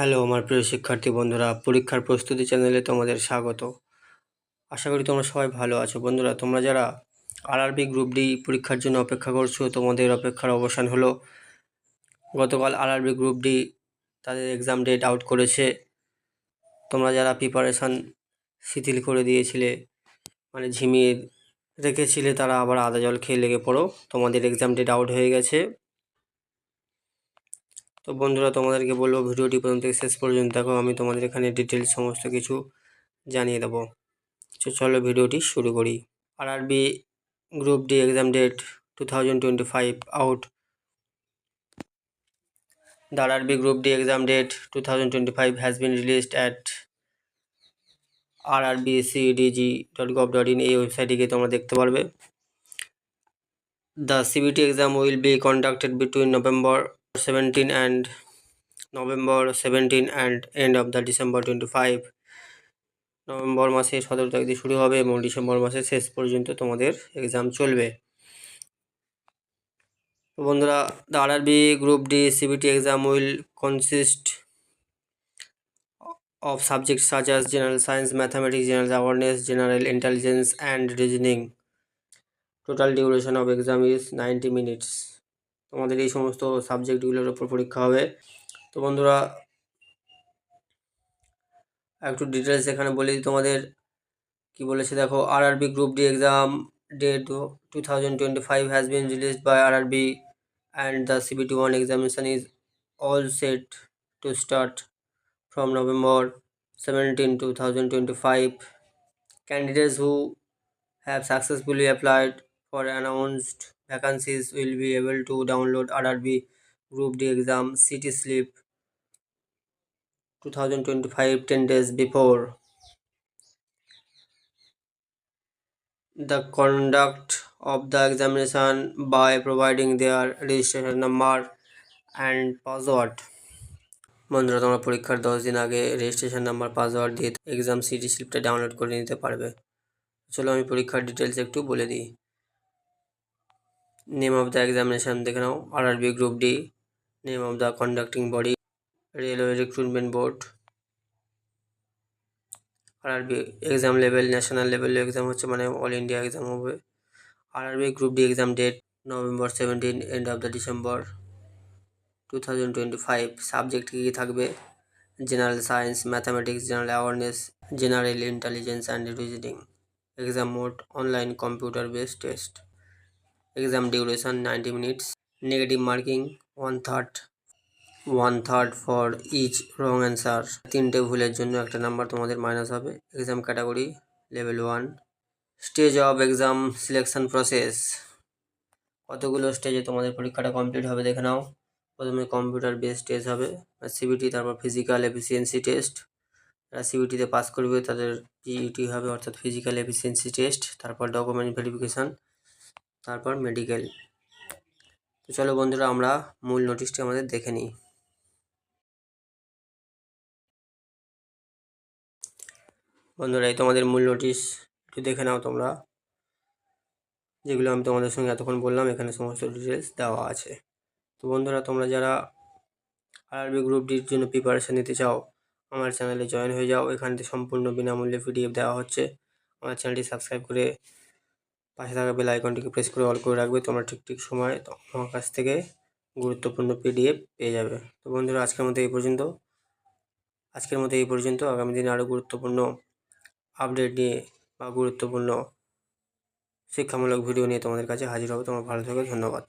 Hello, আমার প্রিয় শিক্ষার্থী বন্ধুরা, পরীক্ষার প্রস্তুতি চ্যানেলে তোমাদের স্বাগত। আশা করি তোমরা সবাই ভালো আছো। বন্ধুরা, তোমরা যারা আরআরবি গ্রুপ ডি পরীক্ষার জন্য অপেক্ষা করছ, তোমাদের অপেক্ষার অবসান হলো, গতকাল আরআরবি গ্রুপ ডি তাদের এক্সাম ডেট আউট করেছে। তোমরা যারা প্রিপারেশান শিথিল করে দিয়েছিলে মানে ঝিমিয়ে রেখেছিলে, তারা আবার আদা জল খেয়ে লেগে পড়ো। তোমাদের এক্সাম ডেট আউট হয়ে গেছে। তো বন্ধুরা, তোমাদেরকে বলব ভিডিওটি প্রথম থেকে শেষ পর্যন্ত দেখো, আমি তোমাদের এখানে ডিটেলস সমস্ত কিছু জানিয়ে দেবো। তো চলো ভিডিওটি শুরু করি। RRB group D exam date two thousand twenty five out The RRB Group D exam date 2025 has been released at rrbcdg.gov.in এই ওয়েবসাইটে গিয়ে তোমরা দেখতে পারবে। The CBT exam will be conducted between November seventeen and November seventeen and end of the December twenty five November মাসে সতেরো তারিখ দিয়ে শুরু হবে এবং ডিসেম্বর মাসের শেষ পর্যন্ত তোমাদের এক্সাম চলবে। বন্ধুরা the RRB group D CBT exam will consist of subjects such as general science, mathematics, general awareness, general intelligence, and reasoning. Total duration of exam is ninety minutes তোমাদের এই সমস্ত সাবজেক্টগুলোর ওপর পরীক্ষা হবে তো বন্ধুরা একটু ডিটেলস এখানে বলে দিই তোমাদের কি বলেছে দেখো RRB group D exam date two thousand twenty five has been released by RRB and the CBT one examination is all set to start from November 17, 2025. Candidates who have successfully applied for announced vacancies will be able to download RRB Group D exam city slip 2025 10 days before. The conduct of the examination by providing their registration number and password. বন্ধুরা তোমরা পরীক্ষার দশ দিন আগে registration number password দিয়ে exam city স্লিপটা download করে নিতে পারবে চলো আমি পরীক্ষার ডিটেলস একটু বলে দিই নেম অফ দ্য এক্সামিনেশান দেখে নাও। RRB group D name of the conducting body railway recruitment board RRB exam level national level exam হচ্ছে মানে অল ইন্ডিয়া এক্সাম হবে। RRB group D exam date November seventeen end of the December two thousand twenty five subject কী কী থাকবে? General science mathematics general awareness general intelligence and reasoning exam mode online computer based test exam duration ninety minutes negative marking one third one third for each wrong answer তিনটে ভুলের জন্য একটা number তোমাদের minus হবে। Exam category level one stage of exam selection process কতগুলো স্টেজে তোমাদের পরীক্ষাটা কমপ্লিট হবে দেখে নাও। প্রথমে কম্পিউটার বেস টেস্ট হবে সিবিটি তারপর ফিজিক্যাল এফিসিয়েন্সি টেস্ট যারা সিবিটিতে পাস করবে তাদের পিইটি হবে, অর্থাৎ ফিজিক্যাল এফিসিয়েন্সি টেস্ট তারপর ডকুমেন্ট ভেরিফিকেশান তারপর মেডিকেল তো চলো বন্ধুরা, আমরা মূল নোটিশটি আমাদের দেখে নিই। বন্ধুরা, এই তোমাদের মূল নোটিশ একটু দেখে নাও তোমরা, যেগুলো আমি তোমাদের সঙ্গে এতক্ষণ বললাম, এখানে সমস্ত ডিটেলস দেওয়া আছে। তো বন্ধুরা, তোমরা যারা আরবি গ্রুপ ডির জন্য প্রিপারেশান নিতে চাও, আমার চ্যানেলে জয়েন হয়ে যাও। এখানে সম্পূর্ণ বিনামূল্যে পিডিএফ দেওয়া হচ্ছে। আমার চ্যানেলটি সাবস্ক্রাইব করে পাশে থাকা বেল আইকনটিকে প্রেস করে অল করে রাখবে। তোমরা ঠিক ঠিক সময় আমার কাছ থেকে গুরুত্বপূর্ণ পিডিএফ পেয়ে যাবে। তো বন্ধুরা, আজকের মতো এই পর্যন্ত। আজকের মতো এই পর্যন্ত। আগামী দিনে আরও গুরুত্বপূর্ণ আপডেট নিয়ে বা গুরুত্বপূর্ণ শিক্ষামূলক ভিডিও নিয়ে তোমাদের কাছে হাজির হবে। তোমার ভালো থাকে। ধন্যবাদ।